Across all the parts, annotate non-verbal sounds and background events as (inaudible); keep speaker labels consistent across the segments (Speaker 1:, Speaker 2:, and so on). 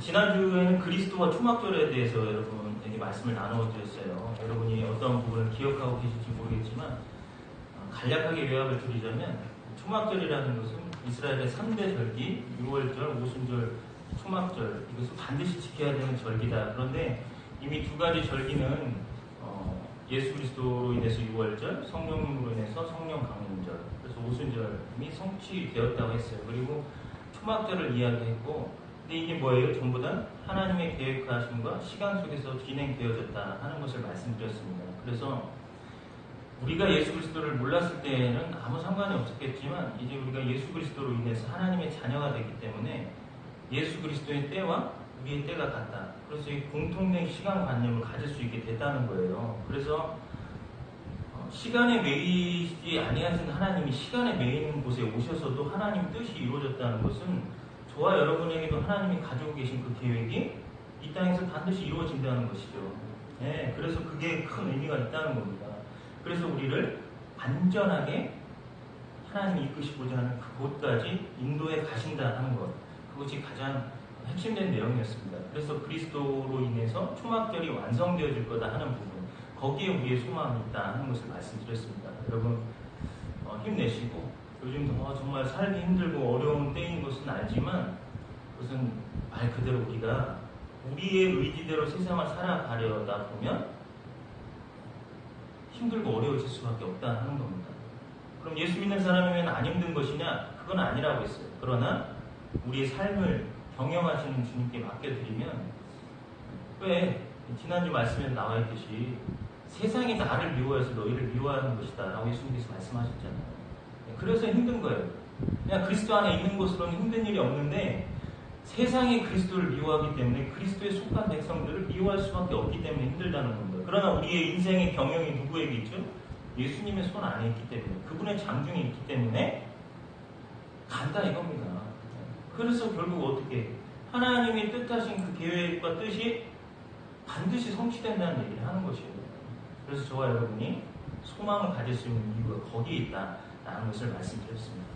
Speaker 1: 지난주에는 그리스도와 초막절에 대해서 여러분에게 말씀을 나누어 드렸어요. 여러분이 어떤 부분을 기억하고 계실지 모르겠지만 어, 간략하게 요약을 드리자면 초막절이라는 것은 이스라엘의 3대 절기, 6월절, 오순절, 초막절 이것을 반드시 지켜야 되는 절기다. 그런데 이미 두 가지 절기는 어, 예수 그리스도로 인해서 6월절, 성령으로 인해서 성령 강림절, 그래서 오순절이 성취되었다고 했어요. 그리고 초막절을 이야기했고 근데 이게 뭐예요? 전부 다 하나님의 계획하심과 시간 속에서 진행되어졌다 하는 것을 말씀드렸습니다. 그래서 우리가 예수 그리스도를 몰랐을 때에는 아무 상관이 없었겠지만 이제 우리가 예수 그리스도로 인해서 하나님의 자녀가 되기 때문에 예수 그리스도의 때와 우리의 때가 같다. 그래서 이 공통된 시간 관념을 가질 수 있게 됐다는 거예요. 그래서 어, 시간에 매이지 아니하신 하나님이 시간에 매이는 곳에 오셔서도 하나님 뜻이 이루어졌다는 것은 저와 여러분에게도 하나님이 가지고 계신 그 계획이 이 땅에서 반드시 이루어진다는 것이죠. 네, 그래서 그게 큰 의미가 있다는 겁니다. 그래서 우리를 안전하게 하나님이 이끄시고자 하는 그곳까지 인도에 가신다 하는 것. 그것이 가장 핵심된 내용이었습니다. 그래서 그리스도로 인해서 초막절이 완성되어질 거다 하는 부분. 거기에 우리의 소망이 있다 하는 것을 말씀드렸습니다. 여러분, 어, 힘내시고, 요즘 더 정말 살기 힘들고 어려운 때인 것은 알지만 그것은 말 그대로 우리가 우리의 의지대로 세상을 살아가려다 보면 힘들고 어려워질 수밖에 없다 하는 겁니다. 그럼 예수 믿는 사람이면 안 힘든 것이냐? 그건 아니라고 했어요. 그러나 우리의 삶을 경영하시는 주님께 맡겨드리면 왜 지난주 말씀에 나와 있듯이 세상이 나를 미워해서 너희를 미워하는 것이다 라고 예수님께서 말씀하셨잖아요. 그래서 힘든 거예요. 그냥 그리스도 안에 있는 것으로는 힘든 일이 없는데 세상이 그리스도를 미워하기 때문에 그리스도에 속한 백성들을 미워할 수밖에 없기 때문에 힘들다는 겁니다. 그러나 우리의 인생의 경영이 누구에게 있죠? 예수님의 손 안에 있기 때문에 그분의 장중에 있기 때문에 간다 이겁니다. 그래서 결국 어떻게 하나님이 뜻하신 그 계획과 뜻이 반드시 성취된다는 얘기를 하는 것이에요. 그래서 저와 여러분이 소망을 가질 수 있는 이유가 거기에 있다. 라는 것을 말씀드렸습니다.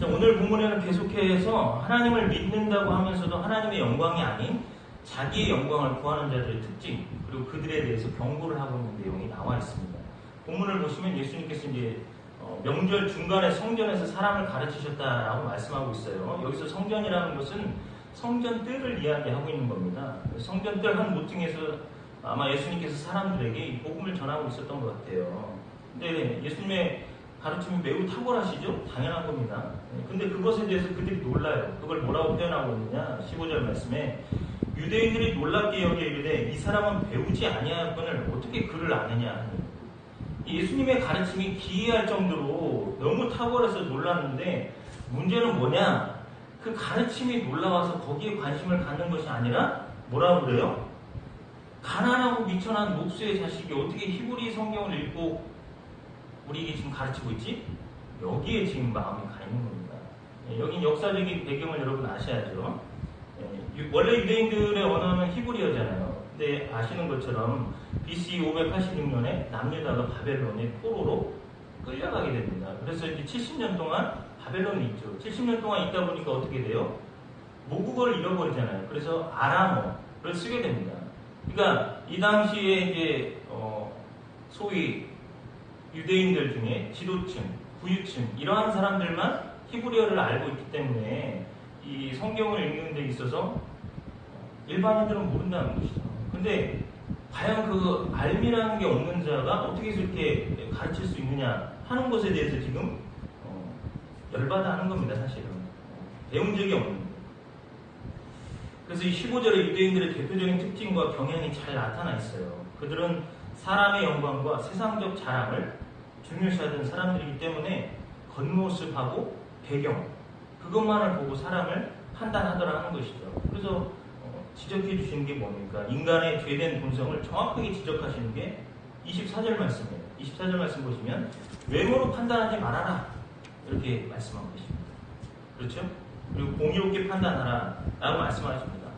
Speaker 1: 자, 오늘 본문에는 계속해서 하나님을 믿는다고 하면서도 하나님의 영광이 아닌 자기의 영광을 구하는 자들의 특징, 그리고 그들에 대해서 경고를 하고 있는 내용이 나와 있습니다. 본문을 보시면 예수님께서 이제 어, 명절 중간에 성전에서 사람을 가르치셨다라고 말씀하고 있어요. 여기서 성전이라는 것은 성전 뜰을 이야기하고 있는 겁니다. 성전 뜰 한 모퉁이에서 아마 예수님께서 사람들에게 복음을 전하고 있었던 것 같아요. 네, 예수님의 가르침이 매우 탁월하시죠? 당연한 겁니다. 네, 근데 그것에 대해서 그들이 놀라요. 그걸 뭐라고 표현하고 있느냐? 15절 말씀에 유대인들이 놀랍게 여기에 이르되 이 사람은 배우지 아니하건을 어떻게 글을 아느냐 예수님의 가르침이 기이할 정도로 너무 탁월해서 놀랐는데 문제는 뭐냐? 그 가르침이 놀라워서 거기에 관심을 갖는 것이 아니라 뭐라고 그래요? 가난하고 미천한 목수의 자식이 어떻게 히브리 성경을 읽고 우리에게 지금 가르치고 있지? 여기에 지금 마음이 가 있는 겁니다. 예, 여기 역사적인 배경을 여러분 아셔야죠. 예, 원래 유대인들의 언어는 히브리어잖아요. 근데 아시는 것처럼 BC 586년에 남유다가 바벨론의 포로로 끌려가게 됩니다. 그래서 이제 70년 동안 바벨론이 있죠. 70년 동안 있다 보니까 어떻게 돼요? 모국어를 잃어버리잖아요. 그래서 아람어를 쓰게 됩니다. 그러니까 이 당시에 이제 어 소위 유대인들 중에 지도층, 부유층 이러한 사람들만 히브리어를 알고 있기 때문에 이 성경을 읽는 데 있어서 일반인들은 모른다는 것이죠. 근데 과연 그 알미라는 게 없는 자가 어떻게 이렇게 가르칠 수 있느냐 하는 것에 대해서 지금 어, 열받아 하는 겁니다, 사실은. 배운 적이 없는. 그래서 이 15절의 유대인들의 대표적인 특징과 경향이 잘 나타나 있어요. 그들은 사람의 영광과 세상적 자랑을 중요시하던 사람들이기 때문에 겉모습하고 배경 그것만을 보고 사람을 판단하더라 하는 것이죠. 그래서 어, 지적해 주시는 게 뭡니까? 인간의 죄된 본성을 정확하게 지적하시는 게 24절 말씀이에요. 24절 말씀 보시면 외모로 판단하지 말아라 이렇게 말씀하고 계십니다. 그렇죠? 그리고 공의롭게 판단하라 라고 말씀하십니다.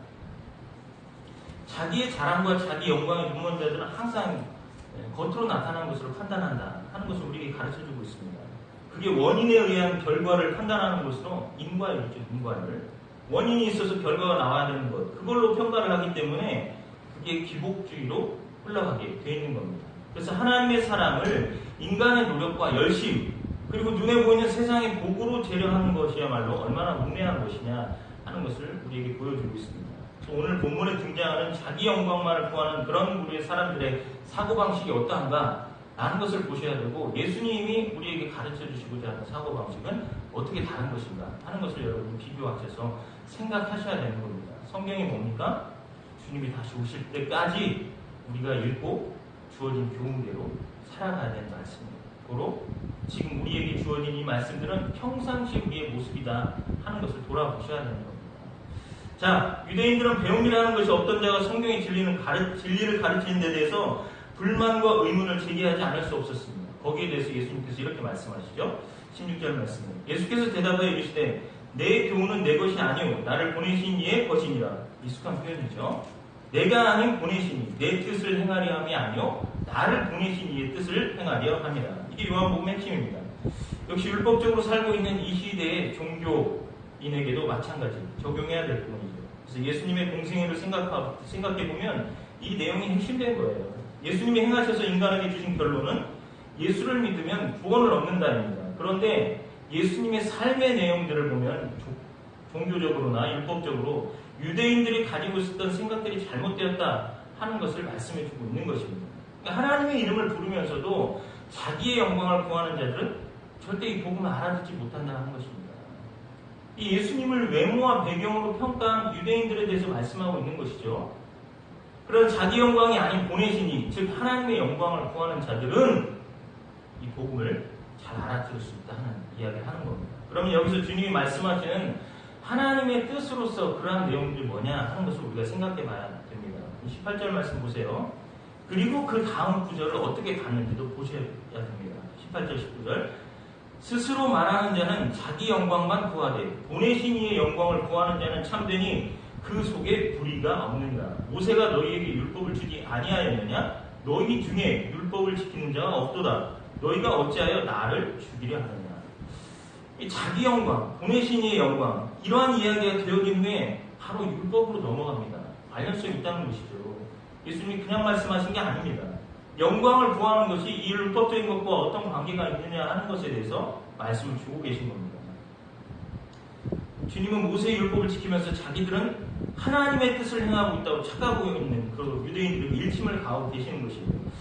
Speaker 1: 자기의 자랑과 자기 영광의 눈먼 자들은 항상 겉으로 나타난 것으로 판단한다 하는 것을 우리에게 가르쳐주고 있습니다. 그게 원인에 의한 결과를 판단하는 것으로 인과율이죠, 인과율. 원인이 있어서 결과가 나와야 되는 것 그걸로 평가를 하기 때문에 그게 기복주의로 흘러가게 돼 있는 겁니다. 그래서 하나님의 사랑을 인간의 노력과 열심 그리고 눈에 보이는 세상의 복으로 재려하는 것이야말로 얼마나 문매한 것이냐 하는 것을 우리에게 보여주고 있습니다. 오늘 본문에 등장하는 자기 영광만을 구하는 그런 우리의 사람들의 사고방식이 어떠한가 라는 것을 보셔야 되고 예수님이 우리에게 가르쳐 주시고자 하는 사고방식은 어떻게 다른 것인가 하는 것을 여러분 비교하셔서 생각하셔야 되는 겁니다. 성경이 뭡니까? 주님이 다시 오실 때까지 우리가 읽고 주어진 교훈대로 살아가야 되는 말씀입니다. 고로 지금 우리에게 주어진 이 말씀들은 평상시 우리의 모습이다 하는 것을 돌아보셔야 되는 겁니다. 자, 유대인들은 배움이라는 것이 어떤 자가 성경의 진리는 가르, 진리를 가르치는 데 대해서 불만과 의문을 제기하지 않을 수 없었습니다. 거기에 대해서 예수님께서 이렇게 말씀하시죠. 16절 말씀은 예수께서 대답하여 이르시되 내 교훈은 내 것이 아니오 나를 보내신 이의 것이니라 익숙한 표현이죠. 내가 아닌 보내시니 내 뜻을 행하려 함이 아니오 나를 보내신 이의 뜻을 행하려 함이라. 이게 요한복음의 핵심입니다. 역시 율법적으로 살고 있는 이 시대의 종교인에게도 마찬가지 적용해야 될 부분이죠. 그래서 예수님의 공생애를 생각해 보면 이 내용이 핵심된 거예요. 예수님이 행하셔서 인간에게 주신 결론은 예수를 믿으면 구원을 얻는다입니다. 그런데 예수님의 삶의 내용들을 보면 종교적으로나 율법적으로 유대인들이 가지고 있었던 생각들이 잘못되었다 하는 것을 말씀해 주고 있는 것입니다. 그러니까 하나님의 이름을 부르면서도 자기의 영광을 구하는 자들은 절대 이 복음을 알아듣지 못한다는 것입니다. 이 예수님을 외모와 배경으로 평가한 유대인들에 대해서 말씀하고 있는 것이죠. 그런 자기 영광이 아닌 보내시니, 즉 하나님의 영광을 구하는 자들은 이 복음을 잘 알아들을 수 있다 하는 이야기를 하는 겁니다. 그러면 여기서 주님이 말씀하시는 하나님의 뜻으로서 그러한 내용들이 뭐냐 하는 것을 우리가 생각해 봐야 됩니다. 18절 말씀 보세요. 그리고 그 다음 구절을 어떻게 갔는지도 보셔야 됩니다. 18절, 19절. 스스로 말하는 자는 자기 영광만 구하되 보내신 이의 영광을 구하는 자는 참되니 그 속에 불의가 없느니라. 모세가 너희에게 율법을 주지 아니하였느냐? 너희 중에 율법을 지키는 자가 없도다. 너희가 어찌하여 나를 죽이려 하느냐? 이 자기 영광, 보내신 이의 영광, 이러한 이야기가 되어진 후에 바로 율법으로 넘어갑니다. 관련성이 있다는 것이죠. 예수님이 그냥 말씀하신 게 아닙니다. 영광을 구하는 것이 이 율법적인 것과 어떤 관계가 있느냐 하는 것에 대해서 말씀을 주고 계신 겁니다. 주님은 모세의 율법을 지키면서 자기들은 하나님의 뜻을 행하고 있다고 착각하고 있는 그 유대인들의 일침을 가하고 계시는 것입니다.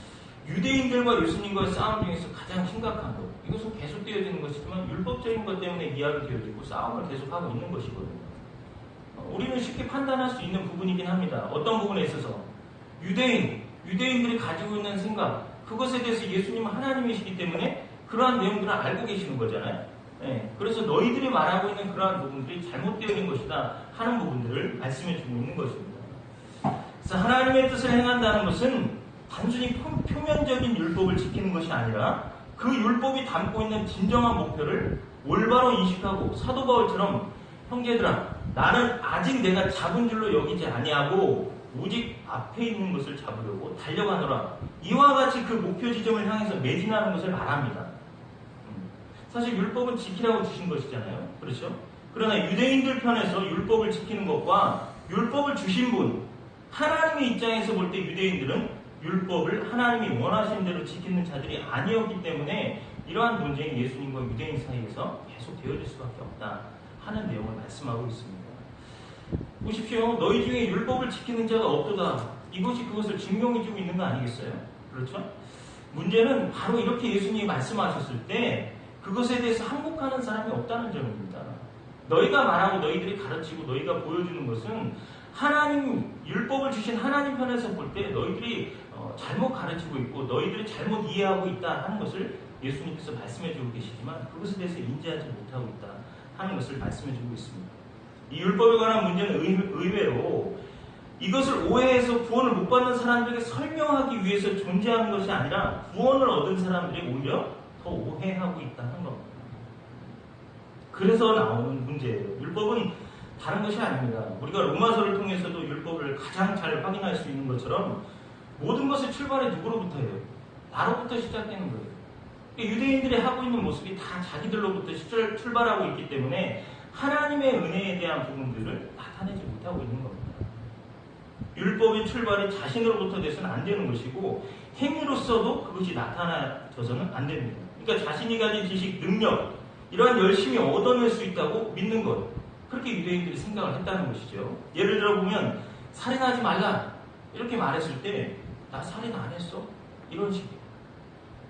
Speaker 1: 유대인들과 예수님과의 싸움 중에서 가장 심각한 것, 이것은 계속되어지는 것이지만 율법적인 것 때문에 이야기되어지고 싸움을 계속하고 있는 것이거든요. 우리는 쉽게 판단할 수 있는 부분이긴 합니다. 어떤 부분에 있어서 유대인, 유대인들이 가지고 있는 생각, 그것에 대해서 예수님은 하나님이시기 때문에 그러한 내용들을 알고 계시는 거잖아요. 네, 그래서 너희들이 말하고 있는 그러한 부분들이 잘못되어진 것이다 하는 부분들을 말씀해 주고 있는 것입니다. 그래서 하나님의 뜻을 행한다는 것은 단순히 표면적인 율법을 지키는 것이 아니라 그 율법이 담고 있는 진정한 목표를 올바로 인식하고 사도 바울처럼 형제들아 나는 아직 내가 잡은 줄로 여기지 아니하고 오직 앞에 있는 것을 잡으려고 달려가노라. 이와 같이 그 목표 지점을 향해서 매진하는 것을 말합니다. 음. 사실 율법은 지키라고 주신 것이잖아요. 그렇죠? 그러나 유대인들 편에서 율법을 지키는 것과 율법을 주신 분, 하나님의 입장에서 볼 때 유대인들은 율법을 하나님이 원하시는 대로 지키는 자들이 아니었기 때문에 이러한 논쟁이 예수님과 유대인 사이에서 계속 되어질 수밖에 없다 하는 내용을 말씀하고 있습니다. 보십시오. 너희 중에 율법을 지키는 자가 없도다. 이것이 그것을 증명해주고 있는 거 아니겠어요? 그렇죠? 문제는 바로 이렇게 예수님이 말씀하셨을 때 그것에 대해서 항복하는 사람이 없다는 점입니다. 너희가 말하고 너희들이 가르치고 너희가 보여주는 것은 하나님 율법을 주신 하나님 편에서 볼 때 너희들이 어, 잘못 가르치고 있고 너희들이 잘못 이해하고 있다 하는 것을 예수님께서 말씀해 주고 계시지만 그것에 대해서 인지하지 못하고 있다 하는 것을 말씀해 주고 있습니다. 이 율법에 관한 문제는 의외로 이것을 오해해서 구원을 못 받는 사람들에게 설명하기 위해서 존재하는 것이 아니라 구원을 얻은 사람들이 오히려 더 오해하고 있다는 겁니다. 그래서 나오는 문제예요. 율법은 다른 것이 아닙니다. 우리가 로마서를 통해서도 율법을 가장 잘 확인할 수 있는 것처럼 모든 것의 출발이 누구로부터예요? 나로부터 시작되는 거예요. 유대인들이 하고 있는 모습이 다 자기들로부터 출발하고 있기 때문에 하나님의 은혜에 대한 부분들을 나타내지 못하고 있는 겁니다. 율법의 출발이 자신으로부터 돼서는 안 되는 것이고 행위로서도 그것이 나타나져서는 안 됩니다. 그러니까 자신이 가진 지식, 능력 이러한 열심히 얻어낼 수 있다고 믿는 것 그렇게 유대인들이 생각을 했다는 것이죠. 예를 들어 보면 살인하지 말라 이렇게 말했을 때 나 살인 안 했어 이런 식이에요.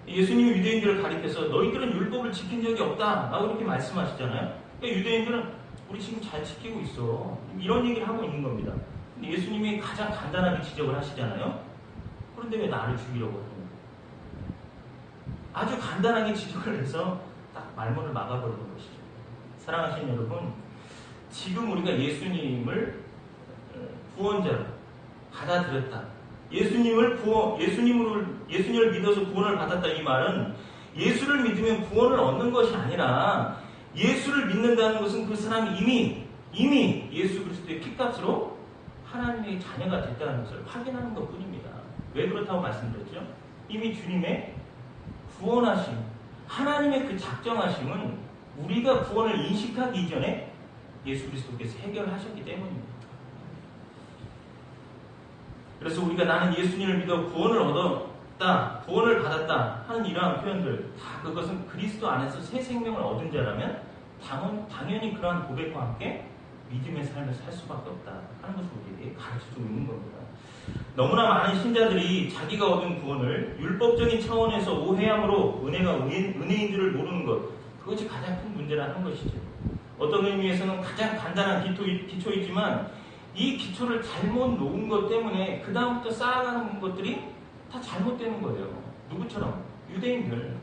Speaker 1: 예수님이 유대인들을 가리켜서 너희들은 율법을 지킨 적이 없다 라고 이렇게 말씀하시잖아요. 그러니까 유대인들은 우리 지금 잘 지키고 있어 이런 얘기를 하고 있는 겁니다. 근데 예수님이 가장 간단하게 지적을 하시잖아요. 그런데 왜 나를 죽이려고 하는 거예요? 아주 간단하게 지적을 해서 딱 말문을 막아버리는 것이죠. 사랑하시는 여러분, 지금 우리가 예수님을 어, 구원자로 받아들였다. 예수님을 구원, 예수님으로, 예수님을 믿어서 구원을 받았다. 이 말은 예수를 믿으면 구원을 얻는 것이 아니라 예수를 믿는다는 것은 그 사람이 이미, 이미 예수 그리스도의 피값으로 하나님의 자녀가 됐다는 것을 확인하는 것 뿐입니다. 왜 그렇다고 말씀드렸죠? 이미 주님의 구원하심, 하나님의 그 작정하심은 우리가 구원을 인식하기 이전에 예수 그리스도께서 해결하셨기 때문입니다. 그래서 우리가 나는 예수님을 믿어 구원을 얻 었다, 구원을 받았다 하는 이러한 표현들 다 그것은 그리스도 안에서 새 생명을 얻은 자라면 당연, 당연히 그러한 고백과 함께 믿음의 삶을 살 수밖에 없다 하는 것을 우리에게 가르쳐주고 있는 겁니다. 너무나 많은 신자들이 자기가 얻은 구원을 율법적인 차원에서 오해함으로 은혜가 은혜, 은혜인 줄을 모르는 것 그것이 가장 큰 문제라는 것이죠. 어떤 의미에서는 가장 간단한 기초, 기초이지만 이 기초를 잘못 놓은 것 때문에 그 다음부터 쌓아가는 것들이 다 잘못되는 거예요. 누구처럼? 유대인들.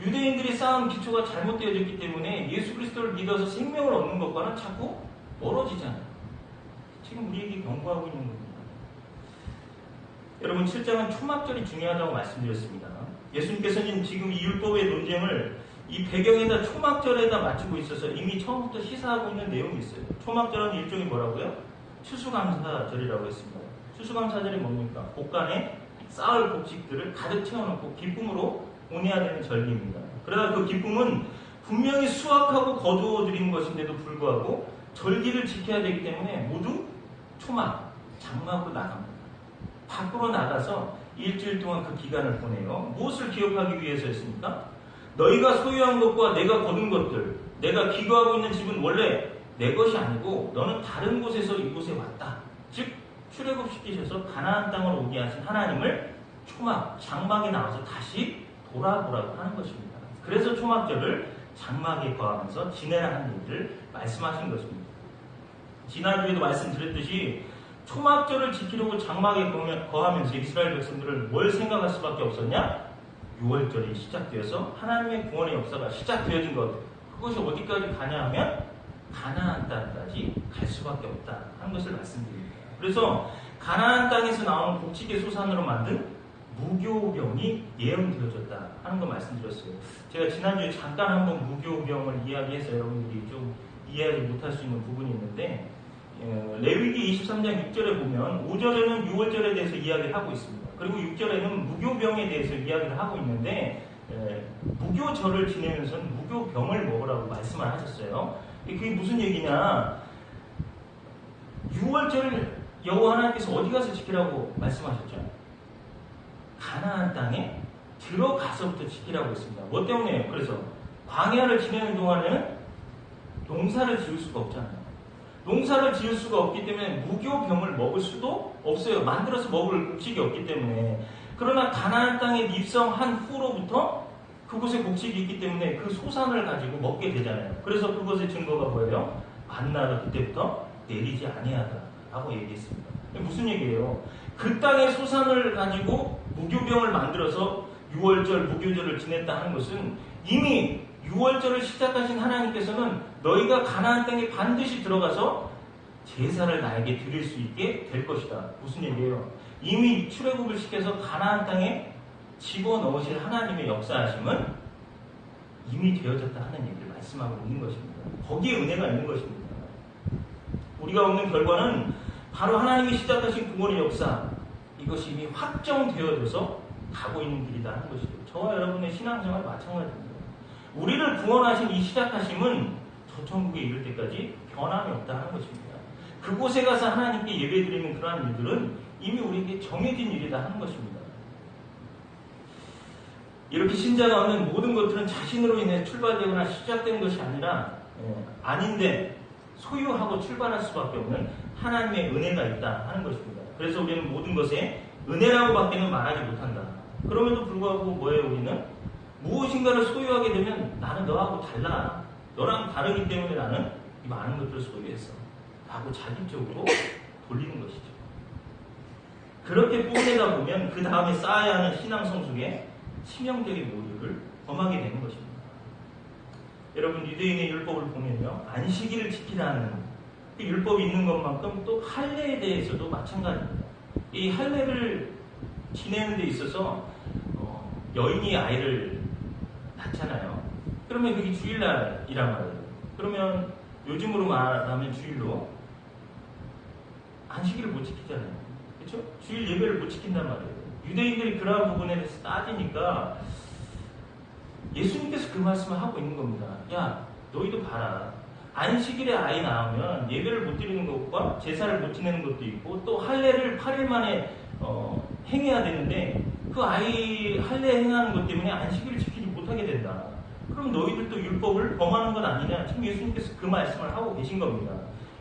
Speaker 1: 유대인들이 쌓은 기초가 잘못되어졌기 때문에 예수 그리스도를 믿어서 생명을 얻는 것과는 자꾸 멀어지잖아요. 지금 우리에게 경고하고 있는 겁니다. 여러분 7장은 초막절이 중요하다고 말씀드렸습니다. 예수님께서는 지금 이 율법의 논쟁을 이 배경에다 초막절에다 맞추고 있어서 이미 처음부터 시사하고 있는 내용이 있어요. 초막절은 일종의 뭐라고요? 추수감사절이라고 했습니다. 추수감사절이 뭡니까? 곡간에 쌓을 곡식들을 가득 채워놓고 기쁨으로 보내야 되는 절기입니다. 그러다 그 기쁨은 분명히 수확하고 거두어 드리는 것인데도 불구하고 절기를 지켜야 되기 때문에 모두 초막, 장막으로 나갑니다. 밖으로 나가서 일주일 동안 그 기간을 보내요. 무엇을 기억하기 위해서였습니까? 너희가 소유한 것과 내가 거둔 것들, 내가 기거하고 있는 집은 원래 내 것이 아니고 너는 다른 곳에서 이곳에 왔다. 즉 출애굽시키셔서 가나안 땅으로 오게 하신 하나님을 초막, 장막에 나와서 다시 돌아보라고 하는 것입니다. 그래서 초막절을 장막에 거하면서 지내라 하는 얘기를 말씀하신 것입니다. 지난주에도 말씀드렸듯이 초막절을 지키려고 장막에 거하면서 이스라엘 백성들은 뭘 생각할 수밖에 없었냐? 6월절이 시작되어서 하나님의 구원의 역사가 시작되어진 것. 그것이 어디까지 가냐 하면 가나안 땅까지 갈 수밖에 없다 하는 것을 말씀드립니다. 그래서 가나안 땅에서 나온 곡식의 소산으로 만든 무교병이 예언되어졌다 하는 걸 말씀드렸어요. 제가 지난주에 잠깐 한번 무교병을 이야기해서 여러분들이 좀 이해하지 못할 수 있는 부분이 있는데 어, 레위기 23장 6절에 보면 5절에는 6월절에 대해서 이야기를 하고 있습니다. 그리고 6절에는 무교병에 대해서 이야기를 하고 있는데 무교절을 지내면서는 무교병을 먹으라고 말씀을 하셨어요. 그게 무슨 얘기냐? 6월절을 여호와 하나님께서 어디 가서 지키라고 말씀하셨죠? 가나안 땅에 들어가서부터 지키라고 했습니다. 뭐 때문에요? 그래서 광야를 지내는 동안에는 농사를 지을 수가 없잖아요. 농사를 지을 수가 없기 때문에 무교병을 먹을 수도 없어요. 만들어서 먹을 곡식이 없기 때문에. 그러나 가나안 땅에 입성한 후로부터 그곳에 곡식이 있기 때문에 그 소산을 가지고 먹게 되잖아요. 그래서 그것의 증거가 뭐예요? 만나가 그때부터 내리지 아니하다 라고 얘기했습니다. 무슨 얘기예요? 그 땅의 소산을 가지고 무교병을 만들어서 6월절 무교절을 지냈다 하는 것은 이미 6월절을 시작하신 하나님께서는 너희가 가나안 땅에 반드시 들어가서 제사를 나에게 드릴 수 있게 될 것이다. 무슨 얘기예요? 이미 출애굽을 시켜서 가나안 땅에 집어넣으실 하나님의 역사하심은 이미 되어졌다 하는 얘기를 말씀하고 있는 것입니다. 거기에 은혜가 있는 것입니다. 우리가 얻는 결과는 바로 하나님이 시작하신 구원의 역사 이것이 이미 확정되어져서 가고 있는 길이다 하는 것이죠. 저와 여러분의 신앙생활 마찬가지입니다. 우리를 구원하신 이 시작하심은 저 천국에 이를 때까지 변함이 없다는 것입니다. 그곳에 가서 하나님께 예배드리는 그러한 일들은 이미 우리에게 정해진 일이다 하는 것입니다. 이렇게 신자가 얻는 모든 것들은 자신으로 인해 출발되거나 시작된 것이 아니라 예, 아닌데 소유하고 출발할 수밖에 없는 하나님의 은혜가 있다 하는 것입니다. 그래서 우리는 모든 것에 은혜라고밖에는 말하지 못한다. 그럼에도 불구하고 뭐예요 우리는 무엇인가를 소유하게 되면 나는 너하고 달라. 너랑 다르기 때문에 나는 이 많은 것들을 소유했어. 라고 자기적으로 돌리는 것이죠. 그렇게 뽐내다 보면 그 다음에 쌓아야 하는 신앙 성숙에 치명적인 오류를 범하게 되는 것입니다. 여러분 유대인의 율법을 보면요 안식일을 지키라는 그 율법이 있는 것만큼 또 할례에 대해서도 마찬가지입니다. 이 할례를 지내는 데 있어서 어, 여인이 아이를 낳잖아요. 그러면 그게 주일날이란 말이에요. 그러면 요즘으로 말하면 주일로 안식일을 못 지키잖아요. 그렇죠? 주일 예배를 못 지킨단 말이에요. 유대인들이 그러한 부분에 대해서 따지니까 예수님께서 그 말씀을 하고 있는 겁니다. 야, 너희도 봐라. 안식일에 아이 낳으면 예배를 못 드리는 것과 제사를 못 지내는 것도 있고 또 할례를 8일 만에 어, 행해야 되는데 그 아이 할례 행하는 것 때문에 안식일을 지키지 못하게 된다. 그럼 너희들도 율법을 범하는 것 아니냐? 지금 예수님께서 그 말씀을 하고 계신 겁니다.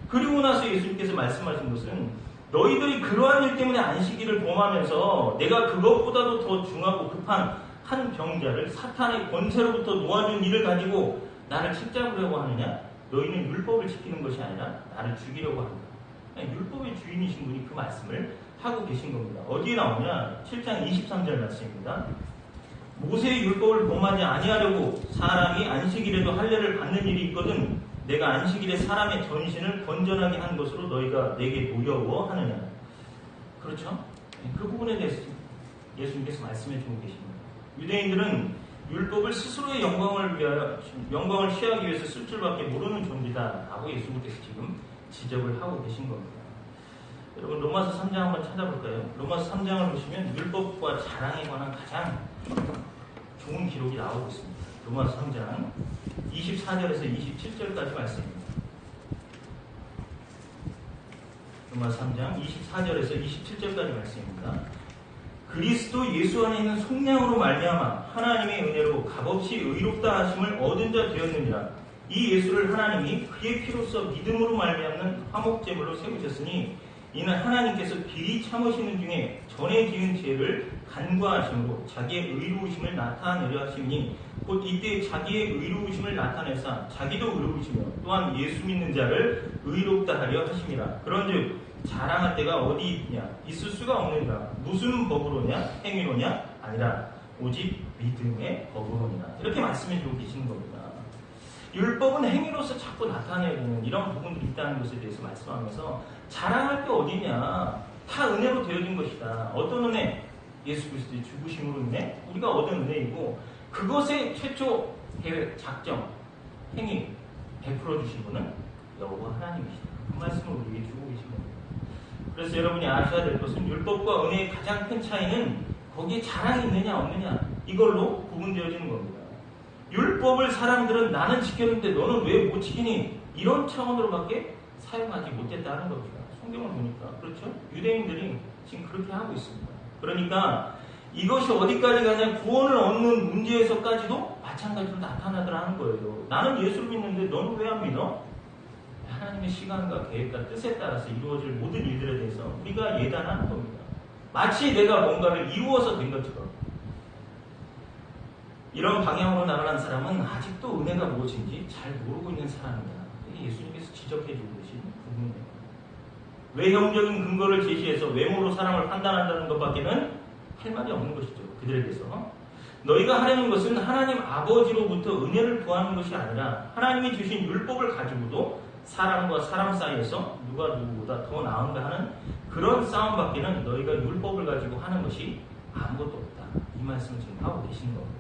Speaker 1: 그리고 나서 예수님께서 말씀하신 것은 너희들이 그러한 일 때문에 안식일을 범하면서 내가 그것보다도 더 중하고 급한 한 병자를 사탄의 권세로부터 놓아준 일을 가지고 나를 책잡으려고 하느냐? 너희는 율법을 지키는 것이 아니라 나를 죽이려고 한다. 율법의 주인이신 분이 그 말씀을 하고 계신 겁니다. 어디에 나오냐? 7장 23절 말씀입니다. 모세의 율법을 범하지 아니하려고 사람이 안식일에도 할례를 받는 일이 있거든 내가 안식일에 사람의 전신을 건전하게 한 것으로 너희가 내게 노여워하느냐. 그렇죠? 그 부분에 대해서 예수님께서 말씀해 주고 계십니다. 유대인들은 율법을 스스로의 영광을 위하여 영광을 취하기 위해서 쓸 줄밖에 모르는 존재다라고 예수님께서 지금 지적을 하고 계신 겁니다. 여러분 로마서 3장 한번 찾아볼까요? 로마서 3장을 보시면 율법과 자랑에 관한 가장 좋은 기록이 나오고 있습니다. 로마서 3장 24절에서 27절까지 말씀입니다. 로마서 3장 24절에서 27절까지 말씀입니다. 그리스도 예수 안에 있는 속량으로 말미암아 하나님의 은혜로 값없이 의롭다 하심을 얻은 자 되었느니라. 이 예수를 하나님이 그의 피로써 믿음으로 말미암는 화목제물로 세우셨으니 이는 하나님께서 길이 참으시는 중에 전에 지은 죄를 간과하심으로 자기의 의로우심을 나타내려 하시니 곧 이때 자기의 의로우심을 나타내사 자기도 의로우시며 또한 예수 믿는 자를 의롭다 하려 하심이라 그런즉 자랑할 때가 어디 있냐? 있을 수가 없느니라. 무슨 법으로냐? 행위로냐? 아니라 오직 믿음의 법으로니라. 이렇게 말씀해 주고 계시는 겁니다. 율법은 행위로서 자꾸 나타내는 이런 부분들이 있다는 것에 대해서 말씀하면서 자랑할 게 어디냐? 다 은혜로 되어진 것이다. 어떤 은혜? 예수 그리스도의 죽으심으로 인해 우리가 얻은 은혜이고 그것의 최초 계획, 작정, 행위 베풀어 주신 분은 여호와 하나님이시다. 그 말씀을 우리에게 주고 계신 겁니다. 그래서 여러분이 아셔야 될 것은 율법과 은혜의 가장 큰 차이는 거기에 자랑이 있느냐 없느냐 이걸로 구분되어지는 겁니다. 율법을 사람들은 나는 지켰는데 너는 왜 못 지키니? 이런 차원으로밖에 사용하지 못했다는 겁니다. 성경을 보니까 그렇죠? 유대인들이 지금 그렇게 하고 있습니다. 그러니까 이것이 어디까지 가냐 구원을 얻는 문제에서까지도 마찬가지로 나타나더라는 거예요. 나는 예수를 믿는데 너는 왜 안 믿어? 하나님의 시간과 계획과 뜻에 따라서 이루어질 모든 일들에 대해서 우리가 예단하는 겁니다. 마치 내가 뭔가를 이루어서 된 것처럼. 이런 방향으로 나가는 사람은 아직도 은혜가 무엇인지 잘 모르고 있는 사람이다. 예수님께서 지적해 주고 계신 부분이에요. 외형적인 근거를 제시해서 외모로 사람을 판단한다는 것밖에는 할 말이 없는 것이죠. 그들에게서. 너희가 하려는 것은 하나님 아버지로부터 은혜를 구하는 것이 아니라 하나님이 주신 율법을 가지고도 사람과 사람 사이에서 누가 누구보다 더 나은가 하는 그런 싸움밖에는 너희가 율법을 가지고 하는 것이 아무것도 없다. 이 말씀을 지금 하고 계신 겁니다.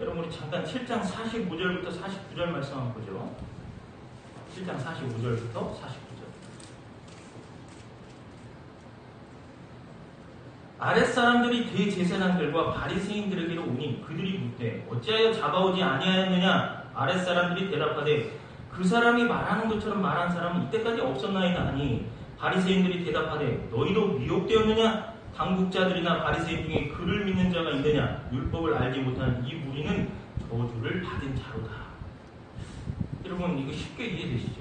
Speaker 1: 여러분 우리 잠깐 7장 45절부터 49절 말씀 한번 보죠. 7장 45절부터 49절. 아랫사람들이 대제사장들과 바리새인들에게로 오니 그들이 묻되 어찌하여 잡아오지 아니하였느냐 아랫사람들이 대답하되 그 사람이 말하는 것처럼 말한 사람은 이때까지 없었나이다 하니 바리새인들이 대답하되 너희도 미혹되었느냐 당국자들이나 바리새인 중에 그를 믿는 자가 있느냐 율법을 알지 못하는 이 무리는 저주를 받은 자로다 여러분 이거 쉽게 이해되시죠?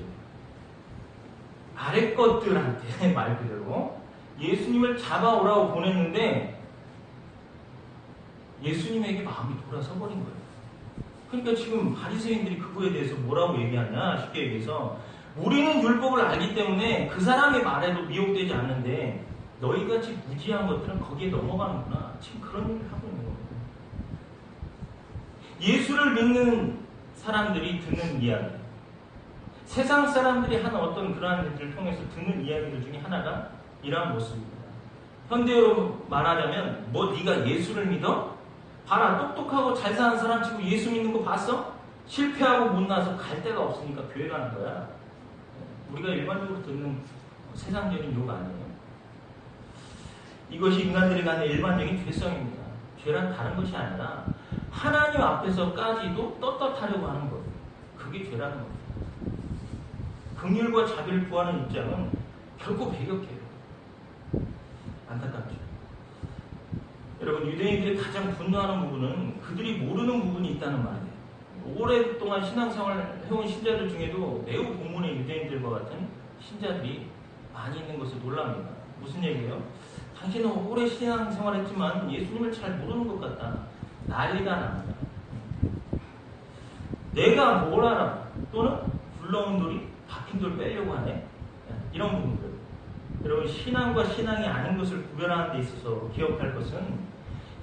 Speaker 1: 아래 것들한테 (laughs) 말 그대로 예수님을 잡아오라고 보냈는데 예수님에게 마음이 돌아서 버린 거예요. 그러니까 지금 바리새인들이 그거에 대해서 뭐라고 얘기하냐 쉽게 얘기해서 우리는 율법을 알기 때문에 그 사람의 말에도 미혹되지 않는데 너희같이 무지한 것들은 거기에 넘어가는구나. 지금 그런 얘기를 하고 있는 거예요. 예수를 믿는 사람들이 듣는 이야기. 세상 사람들이 하는 어떤 그러한 일들을 통해서 듣는 이야기들 중에 하나가 이러한 모습입니다. 현대어로 말하자면 뭐 네가 예수를 믿어? 봐라 똑똑하고 잘 사는 사람 치고 예수 믿는 거 봤어? 실패하고 못나서 갈 데가 없으니까 교회 가는 거야. 우리가 일반적으로 듣는 세상적인 욕 아니에요. 이것이 인간들이 갖는 일반적인 죄성입니다. 죄란 다른 것이 아니라 하나님 앞에서까지도 떳떳하려고 하는 것. 그게 죄라는 겁니다. 긍휼과 자비를 구하는 입장은 결코 배격해요. 안타깝죠. 여러분 유대인들이 가장 분노하는 부분은 그들이 모르는 부분이 있다는 말이에요. 오랫동안 신앙생활을 해온 신자들 중에도 매우 고문의 유대인들과 같은 신자들이 많이 있는 것을 놀랍니다. 무슨 얘기예요? 당신은 오래 신앙생활 했지만 예수님을 잘 모르는 것 같다. 난리가 납니다. 내가 뭘 알아? 또는 굴러온 돌이 박힌 돌 빼려고 하네? 이런 부분들. 여러분 신앙과 신앙이 아닌 것을 구별하는 데 있어서 기억할 것은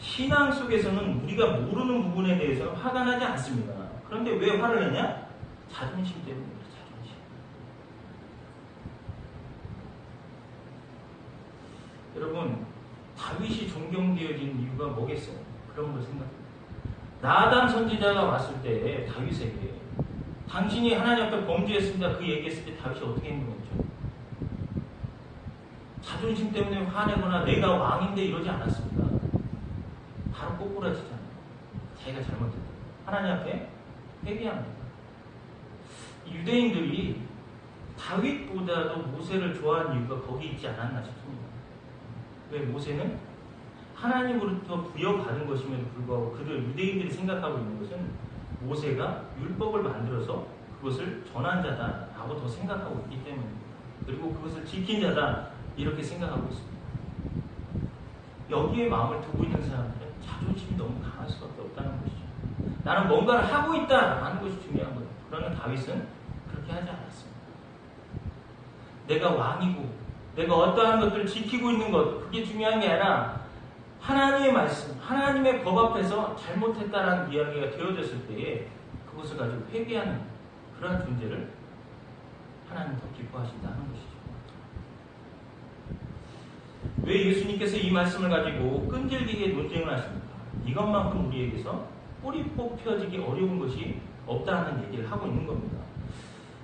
Speaker 1: 신앙 속에서는 우리가 모르는 부분에 대해서는 화가 나지 않습니다. 그런데 왜 화를 내냐? 자존심 때문입니다. 자존심. 여러분 다윗이 존경되어진 이유가 뭐겠어요? 그런 걸 생각합니다. 나단 선지자가 왔을 때 다윗에게 당신이 하나님 앞에 범죄했습니다. 그 얘기했을 때 다윗이 어떻게 행동했죠? 자존심 때문에 화내거나 내가 왕인데 이러지 않았습니다. 바로 꼬꾸라지잖아요. 자기가 잘못했다. 하나님 앞에 회개합니다. 유대인들이 다윗보다도 모세를 좋아하는 이유가 거기 있지 않았나 싶습니다. 왜 모세는 하나님으로부터 부여받은 것임에도 불구하고 그들 유대인들이 생각하고 있는 것은 모세가 율법을 만들어서 그것을 전한 자다라고 더 생각하고 있기 때문입니다. 그리고 그것을 지킨 자다 이렇게 생각하고 있습니다. 여기에 마음을 두고 있는 사람들은 자존심이 너무 강할 수밖에 없다는 것이죠. 나는 뭔가를 하고 있다라는 것이 중요한 거예요. 그러나 다윗은 그렇게 하지 않았습니다. 내가 왕이고 내가 어떠한 것들을 지키고 있는 것 그게 중요한 게 아니라 하나님의 말씀, 하나님의 법 앞에서 잘못했다라는 이야기가 되어졌을 때에 그것을 가지고 회개하는 그러한 존재를 하나님 더 기뻐하신다는 것이죠. 왜 예수님께서 이 말씀을 가지고 끈질기게 논쟁을 하십니까? 이것만큼 우리에게서 뿌리 뽑혀지기 어려운 것이 없다는 얘기를 하고 있는 겁니다.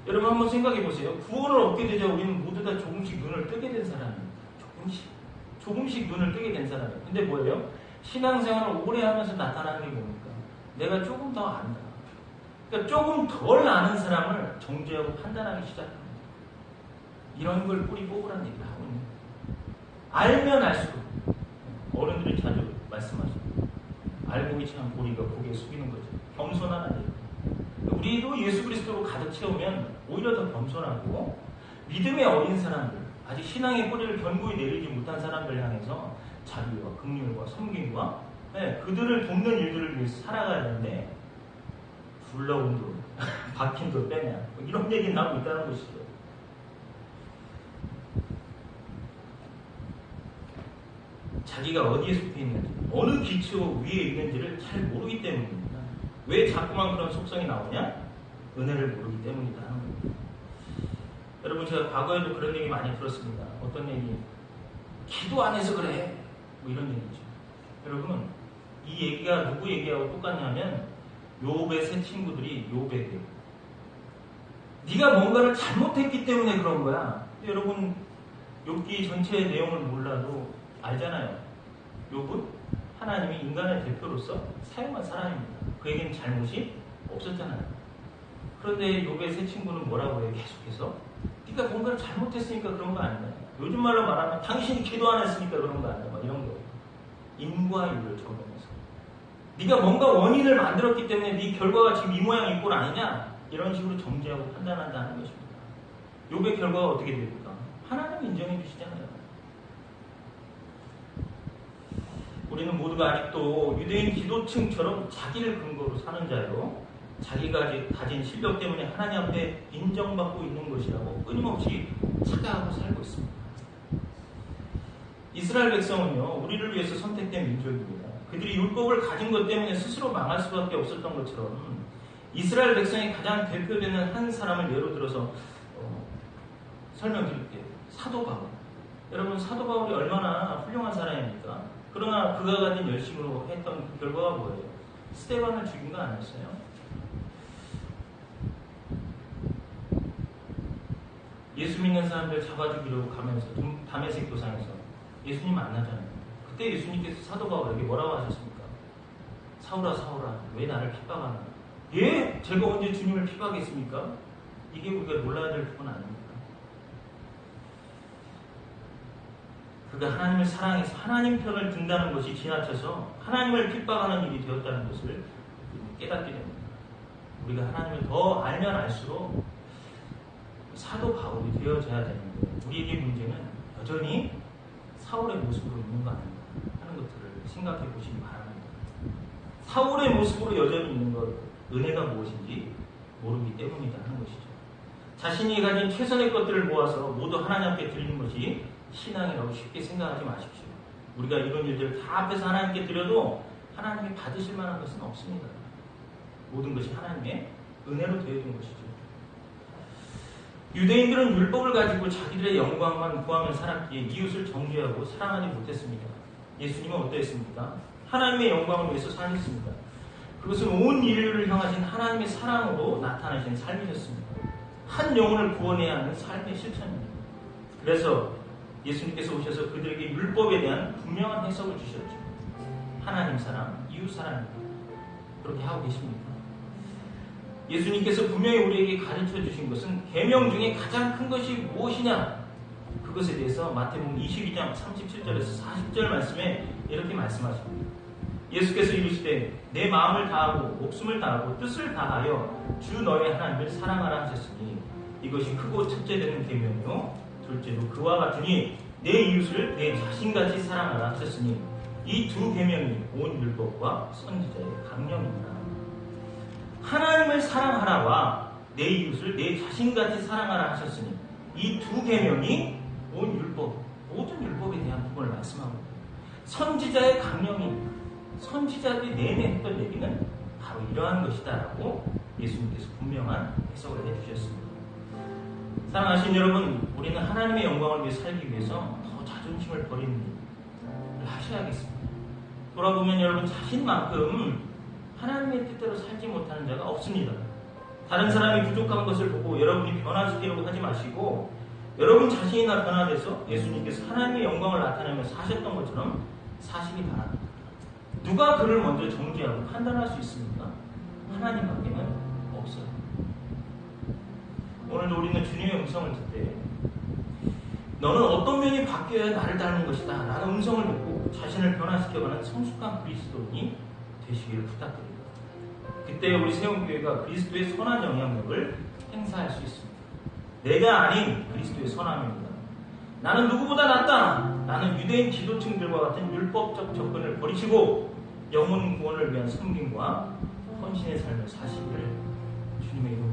Speaker 1: 여러분 한번 생각해 보세요. 구원을 얻게 되자 우리는 모두 다 조금씩 눈을 뜨게 된 사람입니다. 조금씩. 조금씩 눈을 뜨게 된 사람이에요. 근데 뭐예요? 신앙생활을 오래 하면서 나타나는 게 뭡니까? 내가 조금 더 안다. 그러니까 조금 덜 아는 사람을 정죄하고 판단하기 시작합니다. 이런 걸 뿌리 뽑으라는 얘기를 하고 있는 거예요. 알면 알수록 어른들이 자주 말씀하시죠. 알고 참 우리가 고개 숙이는 거죠. 겸손하는 얘기. 우리도 예수 그리스도로 가득 채우면 오히려 더 겸손하고 믿음의 어린 사람들, 아직 신앙의 뿌리를 견고히 내리지 못한 사람들 향해서 자비와 긍휼과 섬김과 네, 그들을 돕는 일들을 위해서 살아가야 되는데 굴러온 돌, (laughs) 박힌 돌 빼냐 뭐 이런 얘기는 나오고 있다는 것이죠. 자기가 어디에 속해 있는지, 어느 기초 위에 있는지를 잘 모르기 때문입니다. 왜 자꾸만 그런 속성이 나오냐? 은혜를 모르기 때문이다. 여러분 제가 과거에도 그런 얘기 많이 들었습니다. 어떤 얘기? 기도 안 해서 그래. 뭐 이런 얘기죠. 여러분 이 얘기가 누구 얘기하고 똑같냐면 요업의 세 친구들이 요업에게 네가 뭔가를 잘못했기 때문에 그런 거야. 여러분 욥기 전체의 내용을 몰라도 알잖아요. 욥은 하나님이 인간의 대표로서 사용한 사람입니다. 그에게는 잘못이 없었잖아요. 그런데 요배 새 친구는 뭐라고 해요? 계속해서 네가 뭔가를 잘못했으니까 그런 거 아니냐. 요즘 말로 말하면 당신이 기도 안 했으니까 그런 거 아니야. 막 이런 거. 인과율을 적용해서. 네가 뭔가 원인을 만들었기 때문에 네 결과가 지금 이 모양 이 꼴 아니냐? 이런 식으로 정죄하고 판단한다는 것입니다. 요배 결과가 어떻게 됩니까? 하나님 인정해 주시잖아요. 우리는 모두가 아직도 유대인 기도층처럼 자기를 근거로 사는 자요. 자기가 가진 실력 때문에 하나님 앞에 인정받고 있는 것이라고 끊임없이 착각하고 살고 있습니다. 이스라엘 백성은요, 우리를 위해서 선택된 민족입니다. 그들이 율법을 가진 것 때문에 스스로 망할 수밖에 없었던 것처럼 이스라엘 백성의 가장 대표되는 한 사람을 예로 들어서 어, 설명드릴게요. 사도 바울. 여러분 사도 바울이 얼마나 훌륭한 사람입니까? 그러나 그가 가진 열심으로 했던 그 결과가 뭐예요? 스테반을 죽인 거 아니었어요? 예수 믿는 사람들 잡아 죽이려고 가면서 담에색 도상에서 예수님 만나잖아요. 그때 예수님께서 사도 바울에게 뭐라고 하셨습니까? 사울아 사울아 왜 나를 핍박하나? 예? 제가 언제 주님을 핍박했습니까? 이게 우리가 놀라야 될 부분 아닙니까? 그가 하나님을 사랑해서 하나님 편을 든다는 것이 지나쳐서 하나님을 핍박하는 일이 되었다는 것을 깨닫게 됩니다. 우리가 하나님을 더 알면 알수록 사도 바울이 되어져야 되는데 우리에게 문제는 여전히 사울의 모습으로 있는 거 아닌가 하는 것들을 생각해 보시기 바랍니다. 사울의 모습으로 여전히 있는 것 은혜가 무엇인지 모르기 때문이다 하는 것이죠. 자신이 가진 최선의 것들을 모아서 모두 하나님 앞에 드리는 것이 신앙이라고 쉽게 생각하지 마십시오. 우리가 이런 일들을 다 앞에서 하나님께 드려도 하나님이 받으실 만한 것은 없습니다. 모든 것이 하나님의 은혜로 되어진 것이죠. 유대인들은 율법을 가지고 자기들의 영광만 구하며 살았기에 이웃을 정죄하고 사랑하지 못했습니다. 예수님은 어떠했습니까? 하나님의 영광을 위해서 사셨습니다. 그것은 온 인류를 향하신 하나님의 사랑으로 나타나신 삶이셨습니다. 한 영혼을 구원해야 하는 삶의 실천입니다. 그래서 예수님께서 오셔서 그들에게 율법에 대한 분명한 해석을 주셨죠. 하나님 사랑, 이웃 사랑입니다. 그렇게 하고 계십니까? 예수님께서 분명히 우리에게 가르쳐 주신 것은 계명 중에 가장 큰 것이 무엇이냐? 그것에 대해서 마태복음 22장 37절에서 40절 말씀에 이렇게 말씀하십니다. 예수께서 이르시되 내 마음을 다하고 목숨을 다하고 뜻을 다하여 주 너의 하나님을 사랑하라 하셨으니 이것이 크고 첫째 되는 계명이요 둘째로 그와 같으니 내 이웃을 내 자신같이 사랑하라 하셨으니 이 두 계명이 온 율법과 선지자의 강령입니다. 하나님을 사랑하라와 내 이웃을 내 자신같이 사랑하라 하셨으니 이 두 계명이 온 율법, 모든 율법에 대한 부분을 말씀하고 선지자의 강령입니다. 선지자들이 내내 했던 얘기는 바로 이러한 것이다라고 예수님께서 분명한 해석을 해주셨습니다. 사랑하신 여러분, 우리는 하나님의 영광을 위해 살기 위해서 더 자존심을 버리는 일을 하셔야겠습니다. 돌아보면 여러분 자신만큼 하나님의 뜻대로 살지 못하는 자가 없습니다. 다른 사람이 부족한 것을 보고 여러분이 변화시키려고 하지 마시고 여러분 자신이나 변화돼서 예수님께서 하나님의 영광을 나타내며 사셨던 것처럼 사시기 바랍니다. 누가 그를 먼저 정죄하고 판단할 수 있습니까? 하나님밖에는 없어요. 오늘도 우리는 주님의 음성을 듣되 너는 어떤 면이 바뀌어야 나를 닮은 것이다 라는 음성을 듣고 자신을 변화시켜가는 성숙한 그리스도인이 되시기를 부탁드립니다. 그때 우리 세운교회가 그리스도의 선한 영향력을 행사할 수 있습니다. 내가 아닌 그리스도의 선함입니다. 나는 누구보다 낫다. 나는 유대인 지도층들과 같은 율법적 접근을 버리시고 영혼 구원을 위한 섬김과 헌신의 삶을 사시기를 주님의 이름으로